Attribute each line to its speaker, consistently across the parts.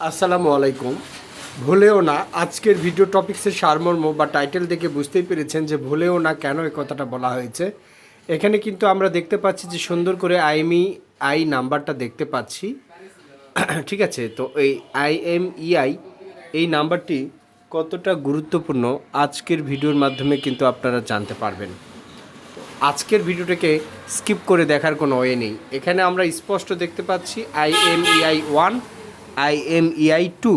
Speaker 1: আসসালামু আলাইকুম। ভুলেও না, আজকের ভিডিও টপিক্সের সারমর্ম বা টাইটেল দেখে বুঝতেই পেরেছেন যে ভুলেও না কেন এই কথাটা বলা হয়েছে। এখানে কিন্তু আমরা দেখতে পাচ্ছি যে সুন্দর করে আইএমই, আই নাম্বারটা দেখতে পাচ্ছি। ঠিক আছে, তো এই আইএমইআই এই নাম্বারটি কতটা গুরুত্বপূর্ণ আজকের ভিডিওর মাধ্যমে কিন্তু আপনারা জানতে পারবেন। আজকের ভিডিওটাকে স্কিপ করে দেখার কোনো ওয়ে নেই। এখানে আমরা স্পষ্ট দেখতে পাচ্ছি আইএমইআই ওয়ান আইএমইআই টু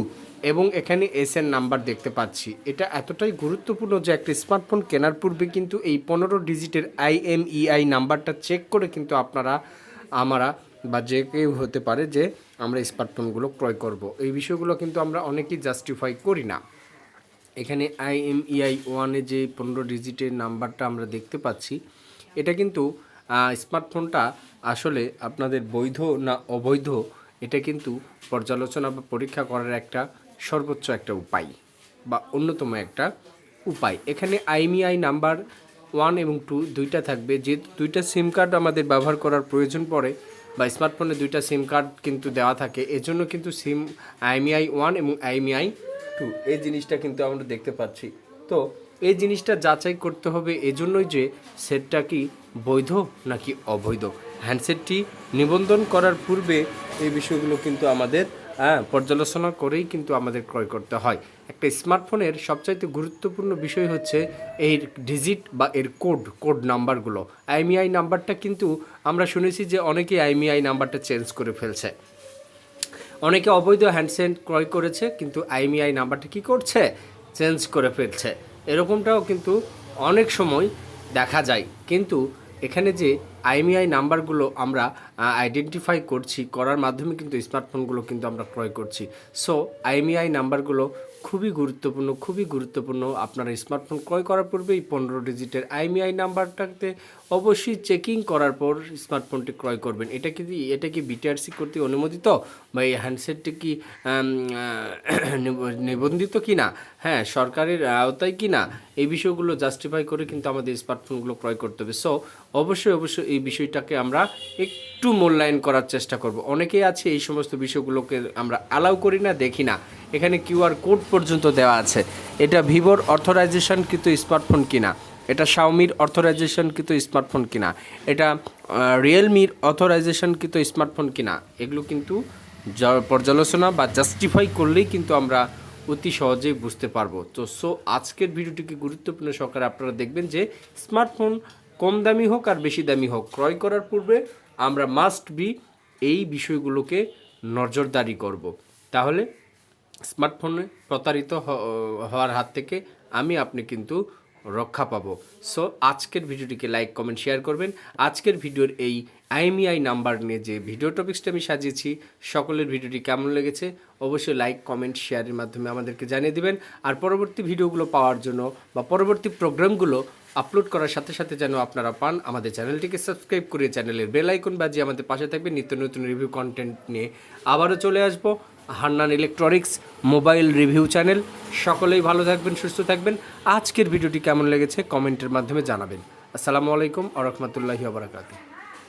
Speaker 1: এবং এখানে এস এর নাম্বার দেখতে পাচ্ছি। এটা এতটাই গুরুত্বপূর্ণ যে একটা স্মার্টফোন কেনার পূর্বে কিন্তু এই পনেরো ডিজিটের আইএমইআই নাম্বারটা চেক করে কিন্তু আপনারা, আমরা বা যে কেউ হতে পারে যে আমরা স্মার্টফোনগুলো ক্রয় করব। এই বিষয়গুলো কিন্তু আমরা অনেকেই জাস্টিফাই করি না। এখানে আইএমইআই ওয়ানে যে পনেরো ডিজিটের নাম্বারটা আমরা দেখতে পাচ্ছি, এটা কিন্তু স্মার্টফোনটা আসলে আপনাদের বৈধ না অবৈধ এটা কিন্তু পর্যালোচনা বা পরীক্ষা করার একটা সর্বোচ্চ একটা উপায় বা অন্যতম একটা উপায়। এখানে আইএমইআই নাম্বার ওয়ান এবং টু দুইটা থাকবে। যে দুইটা সিম কার্ড আমাদের ব্যবহার করার প্রয়োজন পড়ে বা স্মার্টফোনে দুইটা সিম কার্ড কিন্তু দেওয়া থাকে, এজন্য কিন্তু সিম আইএমইআই ওয়ান এবং আইএমইআই টু, এই জিনিসটা কিন্তু আমরা দেখতে পাচ্ছি। তো এই জিনিসটা যাচাই করতে হবে, এজন্যই যে সেটটা কি বৈধ নাকি অবৈধ? হ্যান্ডসেটটি নিবন্ধন করার পূর্বে এই বিষয়গুলো কিন্তু আমাদের হ্যাঁ পর্যালোচনা করেই কিন্তু আমাদের ক্রয় করতে হয়। একটা স্মার্টফোনের সবচাইতে গুরুত্বপূর্ণ বিষয় হচ্ছে এর ডিজিট বা এর কোড কোড নাম্বারগুলো। আইমিআই নাম্বারটা কিন্তু আমরা শুনেছি যে অনেকেই আইমিআই নাম্বারটা চেঞ্জ করে ফেলছে। অনেকে অবৈধ হ্যান্ডসেট ক্রয় করেছে, কিন্তু আইমিআই নাম্বারটা কি করছে? চেঞ্জ করে ফেলছে। এরকমটাও কিন্তু অনেক সময় দেখা যায়। কিন্তু এখানে যে আইএমইআই নাম্বারগুলো আমরা আইডেন্টিফাই করছি, করার মাধ্যমে কিন্তু স্মার্টফোনগুলো কিন্তু আমরা ক্রয় করছি। সো আইএমইআই নাম্বারগুলো খুবই গুরুত্বপূর্ণ খুবই গুরুত্বপূর্ণ আপনারা স্মার্টফোন ক্রয় করার পূর্বে এই পনেরো ডিজিটের আইএমইআই নাম্বারটাতে অবশ্যই চেকিং করার পর স্মার্টফোনটি ক্রয় করবেন। এটা কি এটা কি বিটিআরসি করতে অনুমোদিত? বা এই হ্যান্ডসেটটি কি নিব- নিবন্ধিত কি না হ্যাঁ সরকারের আওতায় কি না এই বিষয়গুলো জাস্টিফাই করে কিন্তু আমাদের স্মার্টফোনগুলো ক্রয় করতে হবে। সো অবশ্যই অবশ্যই এই বিষয়টাকে আমরা একটু মূল্যায়ন করার চেষ্টা করব। অনেকেই আছে এই সমস্ত বিষয়গুলোকে আমরা অ্যালাউ করি না, দেখি না। এখানে কিউআর কোড পর্যন্ত দেওয়া আছে। এটা ভিভোর অথরাইজেশন কিন্তু স্মার্টফোন কিনা? এটা শাওমির অথরাইজেশন কিন্তু স্মার্টফোন কিনা? এটা রিয়েলমির অথরাইজেশন কিন্তু স্মার্টফোন কিনা? এগুলো কিন্তু পর্যালোচনা বা জাস্টিফাই করলেই কিন্তু আমরা অতি সহজেই বুঝতে পারব। তো, সো, আজকের ভিডিওটিকে গুরুত্বপূর্ণ সহকারে আপনারা দেখবেন যে স্মার্টফোন কম দামি হোক আর বেশি দামি হোক, ক্রয় করার পূর্বে আমরা মাস্ট বি এই বিষয়গুলোকে নজরদারি করব। তাহলে স্মার্টফোনে প্রতারিত হওয়ার হাত থেকে আমি আপনি কিন্তু রক্ষা পাবো। সো আজকের ভিডিওটিকে লাইক কমেন্ট শেয়ার করবেন। আজকের ভিডিওর এই আইএমইআই নাম্বার নিয়ে যে ভিডিও টপিক্সটা আমি সাজিয়েছি, সকলের ভিডিওটি কেমন লেগেছে, অবশ্যই লাইক কমেন্ট শেয়ারের মাধ্যমে আমাদেরকে জানিয়ে দিবেন। আর পরবর্তী ভিডিওগুলো পাওয়ার জন্য বা পরবর্তী প্রোগ্রামগুলো আপলোড করার সাথে সাথে যেন আপনারা পান, আমাদের চ্যানেলটিকে সাবস্ক্রাইব করে চ্যানেলের বেল আইকন বাজিয়ে আমাদের পাশে থাকবে নিত্য নতুন রিভিউ কন্টেন্ট নিয়ে আবারও চলে আসব, Hannan electronics mobile review channel সকলেই ভালো থাকবেন, সুস্থ থাকবেন। আজকের ভিডিওটি কেমন লেগেছে কমেন্টের মাধ্যমে জানাবেন। আসসালামু আলাইকুম আ রহমতুল্লাহি